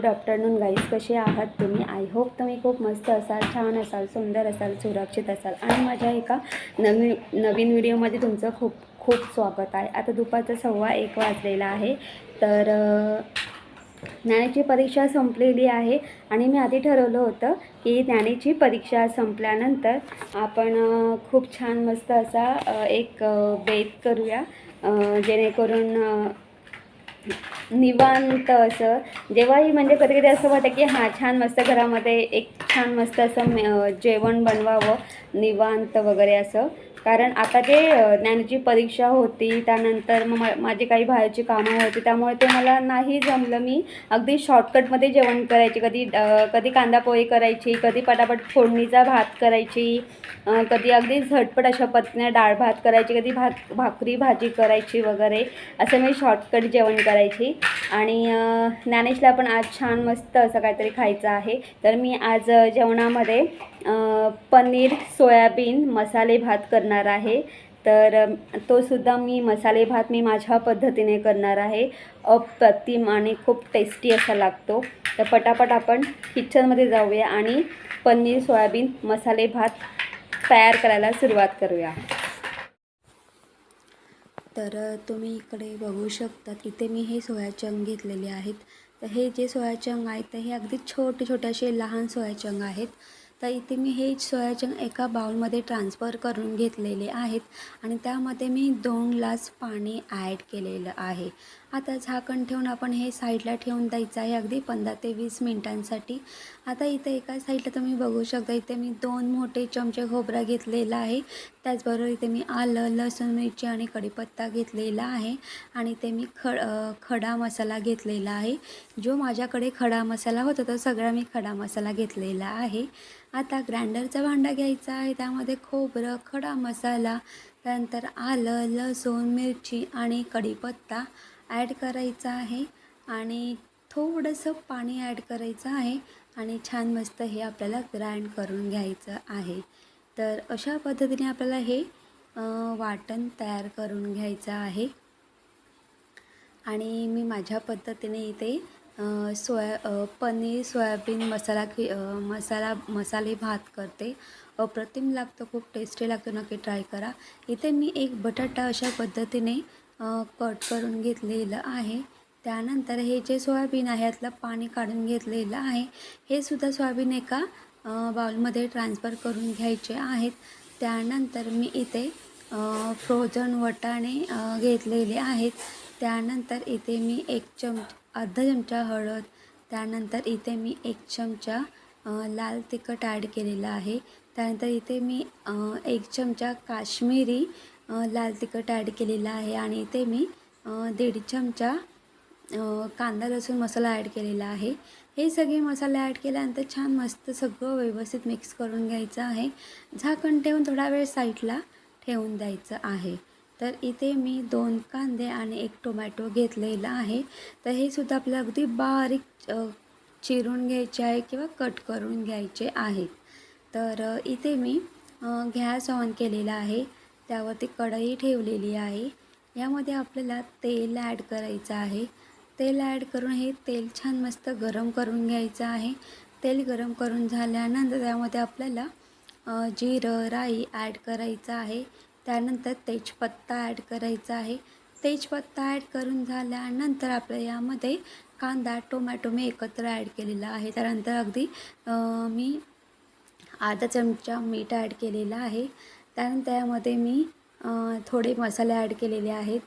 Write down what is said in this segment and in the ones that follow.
Good afternoon guys कसे आहात तुम्ही? आय होप तुम्ही खूप मस्त असाल छान असाल सुंदर असाल सुरक्षित असाल. आणि माझ्या एका नवीन नवीन व्हिडिओमध्ये तुमचं खूप खूप स्वागत आहे. आता दुपारचा सव्वा एक वाजलेला आहे तर ज्ञानेची परीक्षा संपलेली आहे. आणि मी आधी ठरवलं होतं की ज्ञानेची परीक्षा संपल्यानंतर आपण खूप छान मस्त असा एक बेत करूया जेणेकरून निवांत असं. जेव्हाही म्हणजे कधी कधी असं वाटतं की हां छान मस्त घरामध्ये एक छान मस्त असं जेवण बनवावं निवांत वगैरे असं. कारण आता जे ज्ञानाची परीक्षा होती त्यानंतर मग मा- काही बाहेरची कामं होती त्यामुळे ते मला नाही जमलं. मी अगदी शॉर्टकटमध्ये जेवण करायची कधी कधी कांदा पोहे करायची कधी पटापट फोडणीचा भात करायची कधी अगदी झटपट अशा पद्धतीने डाळ भात करायची कधी भात भाकरी भाजी करायची वगैरे असं मी शॉर्टकट जेवण करायची. आणि ज्ञानेशला पण आज छान मस्त असं काहीतरी खायचं आहे. तर मी आज जेवणामध्ये पनीर सोयाबीन मसाले भात करणार आहे. तर तोसुद्धा तो सुद्धा मी मसाले भात मी माझ्या पद्धतीने करणार आहे. अप्रतिम आणि खूप टेस्टी असा लागतो. तर पटापट आपण किचनमध्ये जाऊया आणि पनीर सोयाबीन मसाले भात तयार करायला सुरुवात करूया. तर तुम्ही इकडे बघू शकता इथे मी हे सोयाचंग घेतलेले आहेत. तर हे जे सोयाचंग आहेत तर हे अगदी छोटे छोटे असे लहान सोयाचंग आहेत. तर इथे मी हे सोयाचंक एका बाउलमध्ये ट्रान्सफर करून घेतलेले आहेत आणि त्यामध्ये मी दोन ग्लास पाणी ॲड केलेलं आहे. आता झाकण ठेवून आपण हे साईडला ठेवून द्यायचं आहे अगदी पंधरा ते वीस मिनटांसाठी. आता इथे एका साईडला तुम्ही बघू शकता इथे मी दोन मोठे चमचे खोबरा घेतलेला आहे. त्याचबरोबर इथे मी आलं लसूण मिरची आणि कढीपत्ता घेतलेला आहे. आणि ते मी खड खडा मसाला घेतलेला आहे. जो माझ्याकडे खडा मसाला होता तो सगळा मी खडा मसाला घेतलेला आहे. आता ग्राइंडरचा भांडा घ्यायचा आहे. त्यामध्ये खोबरं खडा मसाला त्यानंतर आलं लसूण मिरची आणि कढीपत्ता. ॲड करायचं आहे आणि थोडंसं पाणी ॲड करायचं आहे आणि छान मस्त हे आपल्याला ग्राइंड करून घ्यायचं आहे. तर अशा पद्धतीने आपल्याला हे वाटण तयार करून घ्यायचं आहे. आणि मी माझ्या पद्धतीने इथे सोया पनीर सोयाबीन मसाला खी मसाला मसाले भात करते. अप्रतिम लागतं खूप टेस्टी लागतो नक्की ट्राय करा. इथे मी एक बटाटा अशा पद्धतीने कट करून घेतलेलं आहे. त्यानंतर हे जे सोयाबीन आहे यातलं पाणी काढून घेतलेलं आहे. हे सुद्धा सोयाबीन एका बाउलमध्ये ट्रान्सफर करून घ्यायचे आहेत. त्यानंतर मी इथे फ्रोझन वटाणे घेतलेले आहेत. त्यानंतर इथे मी एक चम अर्धा चमचा हळद. त्यानंतर इथे मी एक चमचा लाल तिखट ॲड केलेलं आहे. त्यानंतर इथे मी एक चमचा काश्मीरी लाल तिखट ॲड केलेलं आहे आणि इथे मी दीड चमचा कांदा लसूण मसाला ॲड केलेला आहे. हे सगळे मसाले ॲड केल्यानंतर छान मस्त सगळं व्यवस्थित मिक्स करून घ्यायचं आहे. झाकण ठेवून थोडा वेळ साईडला ठेवून द्यायचं आहे. तर इथे मी दोन कांदे आणि एक टोमॅटो घेतलेला आहे. तर हे सुद्धा आपल्याला अगदी बारीक चिरून घ्यायचे आहे किंवा कट करून घ्यायचे आहेत. तर इथे मी गॅस ऑन केलेला आहे. त्यावरती कढई ठेवलेली आहे. यामध्ये आपल्याला तेल ॲड करायचं आहे. तेल ॲड करून हे तेल छान मस्त गरम करून घ्यायचं आहे. तेल गरम करून झाल्यानंतर त्यामध्ये आपल्याला जिरं राई ॲड करायचं आहे. त्यानंतर तेजपत्ता ॲड करायचा आहे. तेजपत्ता ॲड करून झाल्यानंतर आपल्या यामध्ये कांदा टोमॅटो मी एकत्र ॲड केलेला आहे. त्यानंतर अगदी मी अर्धा चमचा मीठ ॲड केलेला आहे. त्यानंतर त्यामध्ये मी थोडे मसाले ॲड केलेले आहेत.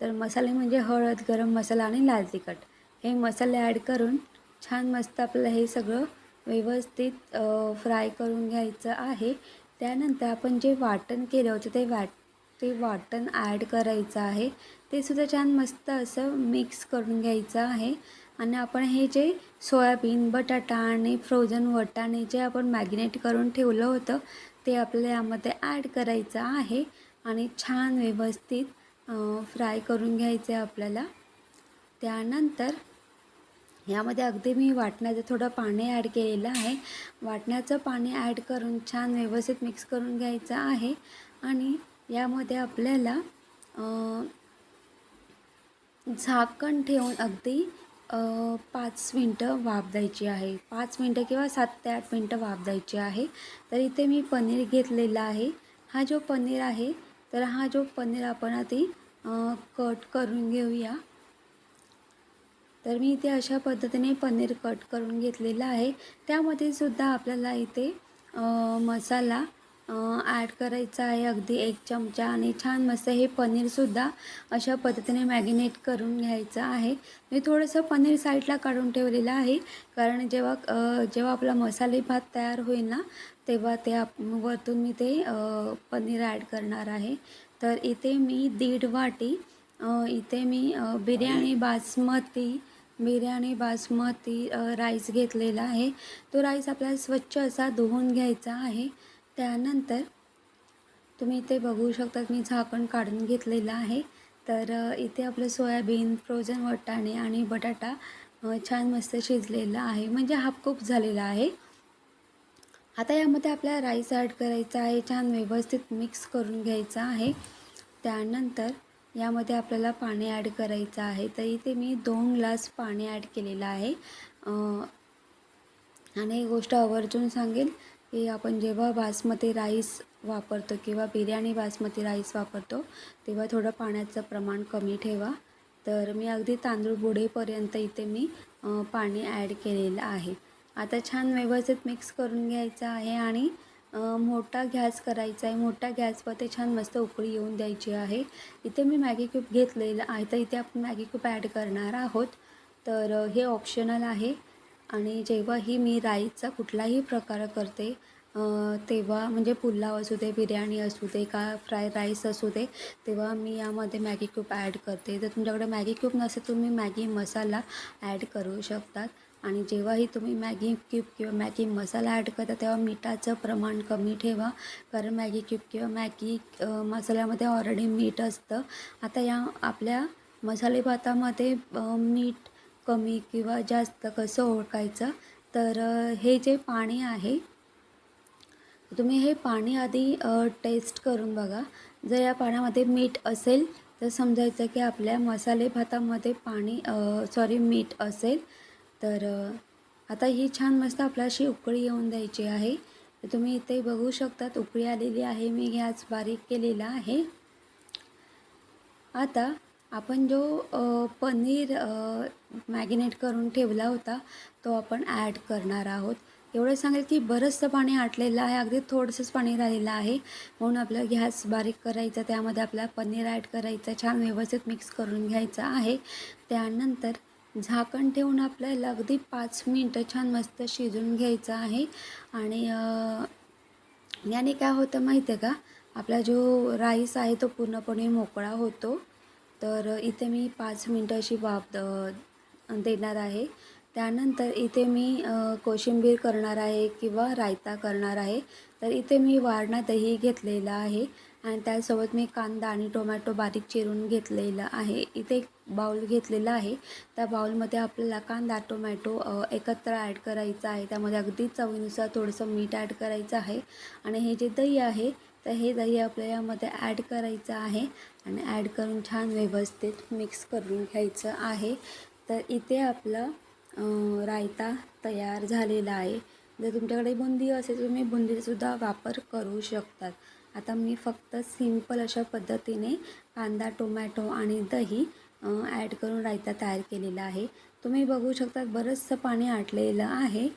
तर मसाले म्हणजे हळद गरम मसाला आणि लाल तिखट. हे मसाले ॲड करून छान मस्त आपल्याला हे सगळं व्यवस्थित फ्राय करून घ्यायचं आहे. त्यानंतर आपण जे वाटण केलं होतं ते वाट ते वाटण ॲड करायचं आहे. ते सुद्धा छान मस्त असं मिक्स करून घ्यायचं आहे. आणि आपण हे जे सोयाबीन बटाटा आणि फ्रोझन वटाणे जे आपण मॅगिनेट करून ठेवलं होतं ते आपल्याला यामध्ये ॲड करायचं आहे. आणि छान व्यवस्थित फ्राय करून घ्यायचं आहे आपल्याला. त्यानंतर यामध्ये अगदी मी वाटण्याचं थोडं पाणी ॲड केलेलं आहे. वाटण्याचं पाणी ॲड करून छान व्यवस्थित मिक्स करून घ्यायचं आहे. आणि यामध्ये आपल्याला झाकण ठेवून अगदी पाच मिनटं वाफ द्यायची आहे. पाच मिनटं किंवा सात ते आठ मिनटं वाफ द्यायची आहे. तर इथे मी पनीर घेतलेला आहे. हा जो पनीर आहे तर हा जो पनीर आपण आधी कट करून घेऊया. तर मी इथे अशा पद्धतीने पनीर कट करून घेतलेलं आहे. त्यामध्ये सुद्धा आपल्याला इथे मसाला ॲड करायचा आहे अगदी एक चमचा आणि छान मस्त हे पनीरसुद्धा अशा पद्धतीने मॅगिनेट करून घ्यायचं आहे. मी थोडंसं पनीर साईडला काढून ठेवलेलं आहे. कारण जेव्हा जेव्हा आपला मसाले भात तयार होईल ना तेव्हा ते आप वरतून मी ते पनीर ॲड करणार आहे. तर इथे मी दीड वाटी इथे मी बिर्याणी बासमती बिर्याणी बासमती राईस घेतलेला आहे. तो राईस आपल्याला स्वच्छ असा धुवून घ्यायचा आहे. त्यानंतर तुम्ही इथे बघू शकता मी झाकण काढून घेतलेलं आहे. तर इथे आपलं सोयाबीन फ्रोझन वटाणे आणि बटाटा छान मस्त शिजलेला आहे. म्हणजे हाफ झालेला आहे. आता यामध्ये आपल्याला राईस ॲड करायचा आहे. छान व्यवस्थित मिक्स करून घ्यायचा आहे. त्यानंतर यामध्ये आपल्याला पाणी ॲड करायचं आहे. तर इथे मी दोन ग्लास पाणी ॲड केलेलं आहे. आणि एक गोष्ट आवर्जून सांगेल की आपण जेव्हा बासमती राईस वापरतो किंवा बिर्याणी बासमती राईस वापरतो तेव्हा थोडं पाण्याचं प्रमाण कमी ठेवा. तर मी अगदी तांदूळ बुडेपर्यंत इथे मी पाणी ॲड केलेलं आहे. आता छान व्यवस्थित मिक्स करून घ्यायचं आहे आणि मोठा गॅस करायचा आहे. मोठ्या गॅसवर ते छान मस्त उकळी येऊन द्यायची आहे. इथे मी मॅगी क्यूब घेतलेलं आहे. तर इथे आपण मॅगी क्यूब ॲड करणार आहोत. तर हे ऑप्शनल आहे. आणि जेव्हाही मी राईसचा कुठलाही प्रकार करते तेव्हा म्हणजे पुलाव असू दे बिर्याणी असू दे का फ्राय राईस असू दे तेव्हा मी यामध्ये मॅगी क्यूब ॲड करते. जर तुमच्याकडे मॅगी क्यूब नसेल तुम्ही मॅगी मसाला ॲड करू शकतात. आणि जेव्हाही तुम्ही मॅगी क्यूब किंवा मॅगी मसाला ॲड करता तेव्हा मिठाचं प्रमाण कमी ठेवा. कारण मॅगी क्यूब किंवा मॅगी मसाल्यामध्ये ऑलरेडी मीठ असतं. आता या आपल्या मसाले भातामध्ये मीठ कमी किंवा जास्त कसं ओळखायचं तर हे जे पाणी आहे तुम्ही हे पाणी आधी टेस्ट करून बघा. जर या पाण्यामध्ये मीठ असेल तर समजायचं की आपल्या मसाले भातामध्ये पाणी सॉरी मीठ असेल. तर आता ही छान मस्त आपल्याशी उकळी येऊन द्यायची आहे. तुम्ही इथे बघू शकतात उकळी आलेली आहे. मी गॅस बारीक केलेला आहे. आता आपण जो पनीर मॅगिनेट करून ठेवला होता तो आपण ॲड करणार आहोत. एवढं सांगेल की बरंचसं पाणी आटलेलं आहे. अगदी थोडंसंच पाणी राहिलेलं आहे. म्हणून आपलं गॅस बारीक करायचा त्यामध्ये आपला पनीर ॲड करायचं छान व्यवस्थित मिक्स करून घ्यायचं आहे. त्यानंतर झाकण ठेवून आपल्याला अगदी पाच मिनटं छान मस्त शिजून घ्यायचं आहे. आणि याने काय होतं माहिती आहे का? आपला जो राईस आहे तो पूर्णपणे मोकळा होतो. तर इथे मी पाच मिनटं अशी वाफ द- देणार आहे. त्यानंतर इथे मी कोशिंबीर करणार आहे किंवा रायता करणार आहे. तर इथे मी वारणा दही घेतलेलं आहे आणि त्यासोबत मी कांदा आणि टोमॅटो बारीक चिरून घेतलेला आहे. इथे एक बाऊल घेतलेला आहे. त्या बाऊलमध्ये आपल्याला कांदा टोमॅटो एकत्र ॲड करायचा आहे. त्यामध्ये अगदी चवीनुसार थोडंसं मीठ ॲड करायचं आहे. आणि हे जे दही आहे तर हे दही आपल्याला यामध्ये ॲड करायचं आहे. आणि ॲड करून छान व्यवस्थित मिक्स करून घ्यायचं आहे. तर इथे आपलं रायता तयार झालेला आहे. जर तुमच्याकडे बुंदी असेल तर तुम्ही बुंदीचासुद्धा वापर करू शकतात. आता मी फक्त सिंपल अशा पद्धतीने कांदा टोमॅटो आणि दही ॲड करून रायता तयार केलेला आहे. तुम्ही बघू शकता बरंचसं पाणी आटलेलं आहे.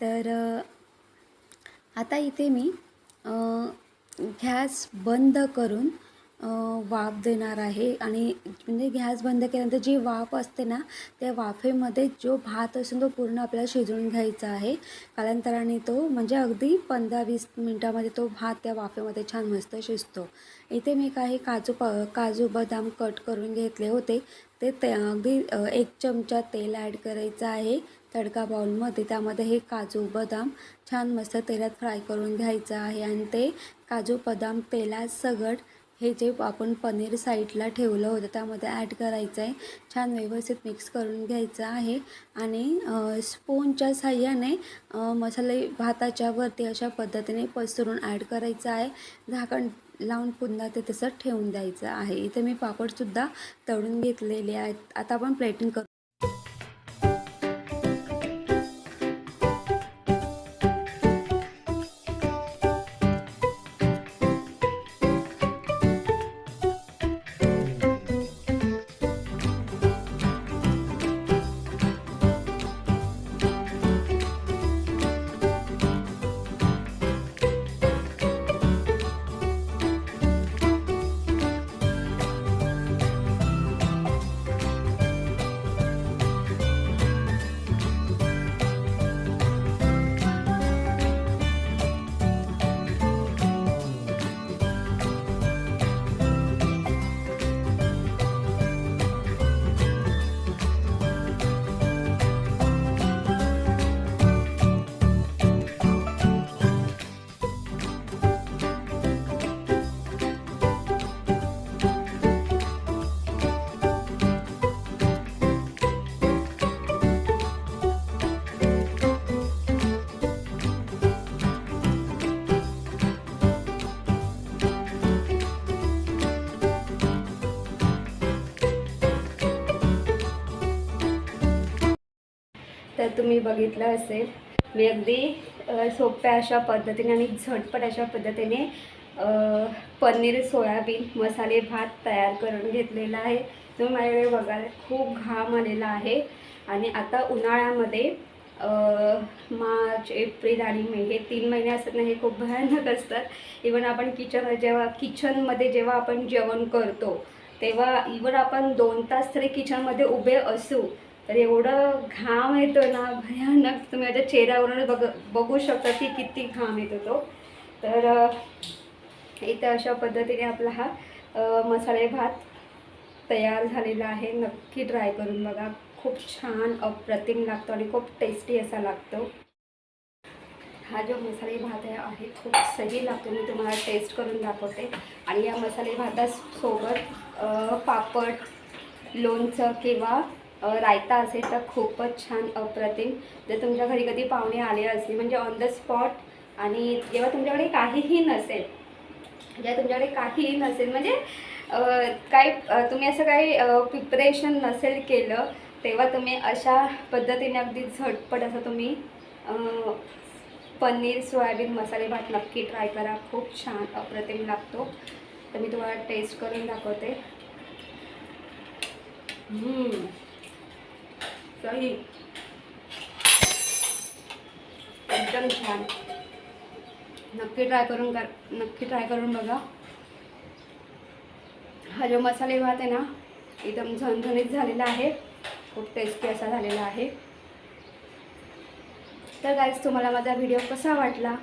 तर आता इथे मी घॅस गॅस बंद करून वाफ देणार आहे. आणि म्हणजे गॅस बंद केल्यानंतर जी वाफ असते ना त्या वाफेमध्ये जो भात असतो तो पूर्ण आपल्याला शिजवून घ्यायचा आहे. कालांतराने तो म्हणजे अगदी पंधरा वीस मिनटामध्ये तो भात त्या वाफेमध्ये छान मस्त शिजतो. इथे मी काही काजू प काजू बदाम कट करून घेतले होते. ते ते अगदी एक चमचा तेल ॲड करायचं आहे. तडका बाउलमध्ये त्यामध्ये हे काजू बदाम छान मस्त तेलात फ्राय करून घ्यायचं आहे. आणि ते काजू बदाम तेलात सगट हे जे आपण पनीर साईडला ठेवलं होतं त्यामध्ये ॲड करायचं आहे. छान व्यवस्थित मिक्स करून घ्यायचं आहे. आणि स्पूनच्या साह्याने मसाले भाताच्या वरती अशा पद्धतीने पसरून ॲड करायचं आहे. झाकण लावून पुन्हा ते तसं ठेवून द्यायचं आहे. इथे मी पापडसुद्धा तळून घेतलेले आहेत. आता आपण प्लेटिंग करू. तर तुम्ही बघितलं असेल मी अगदी सोप्या अशा पद्धतीने आणि झटपट अशा पद्धतीने पनीर सोयाबीन मसाले भात तयार करून घेतलेला आहे. तुम्ही माझ्याकडे बघाल खूप घाम आलेला आहे. आणि आता उन्हाळ्यामध्ये मार्च एप्रिल आणि मे हे तीन महिने असतात ना हे खूप भयानक असतात. इवन आपण किचन जेव्हा किचनमध्ये जेव्हा आपण जेवण करतो तेव्हा इवन आपण दोन तास तरी किचनमध्ये उभे असू तर एवढं घाम येतो ना भयानक. तुम्ही माझ्या चेहऱ्यावरून बघ बघू शकता की किती घाम येतो तो. तर इथं अशा पद्धतीने आपला हा मसाले भात तयार झालेला आहे. नक्की ट्राय करून बघा. खूप छान अप्रतिम लागतो आणि खूप टेस्टी असा लागतो. हा जो मसाले भात आहे आहे खूप सही लागतो. मी तुम्हाला टेस्ट करून दाखवते. आणि या मसाले भातासोबत पापड लोणचं किंवा रायता असेल तर खूपच छान अप्रतिम. जर तुमच्या घरी कधी पाहुणे आले असले म्हणजे ऑन द स्पॉट आणि जेव्हा तुमच्याकडे काहीही नसेल जेव्हा तुमच्याकडे काहीही नसेल म्हणजे काही तुम्ही असं काही प्रिपरेशन नसेल केलं तेव्हा तुम्ही अशा पद्धतीने अगदी झटपट असं तुम्ही पनीर सोयाबीन मसाले भात नक्की ट्राय करा. खूप छान अप्रतिम लागतो. तर मी तुम्हाला टेस्ट करून दाखवते. हम्म. एकदम छान नक्की ट्राय करून कर नक्की ट्राय करून बघा. हा जो मसाले भात आहे ना एकदम झणझणीत झालेला आहे. खूप टेस्टी असा झालेला आहे. तर गाईज तुम्हाला माझा व्हिडिओ कसा वाटला?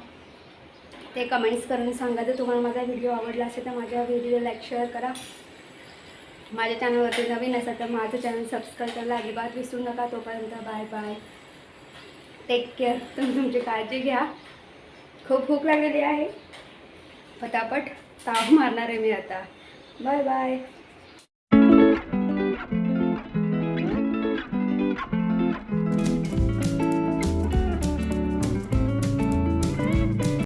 ते कमेंट्स करून सांगा. जर तुम्हाला माझा व्हिडिओ आवडला असेल तर माझ्या व्हिडिओ लाईक शेअर करा. माझ्या चॅनलवरती नवीन असेल तर माझं चॅनल सबस्क्राईब करायला अजिबात विसरू नका. तोपर्यंत बाय बाय टेक केअर तुम्ही तुमची काळजी घ्या. खूप भूक लागलेली आहे. पटापट ताव मारणार आहे मी आता. Bye bye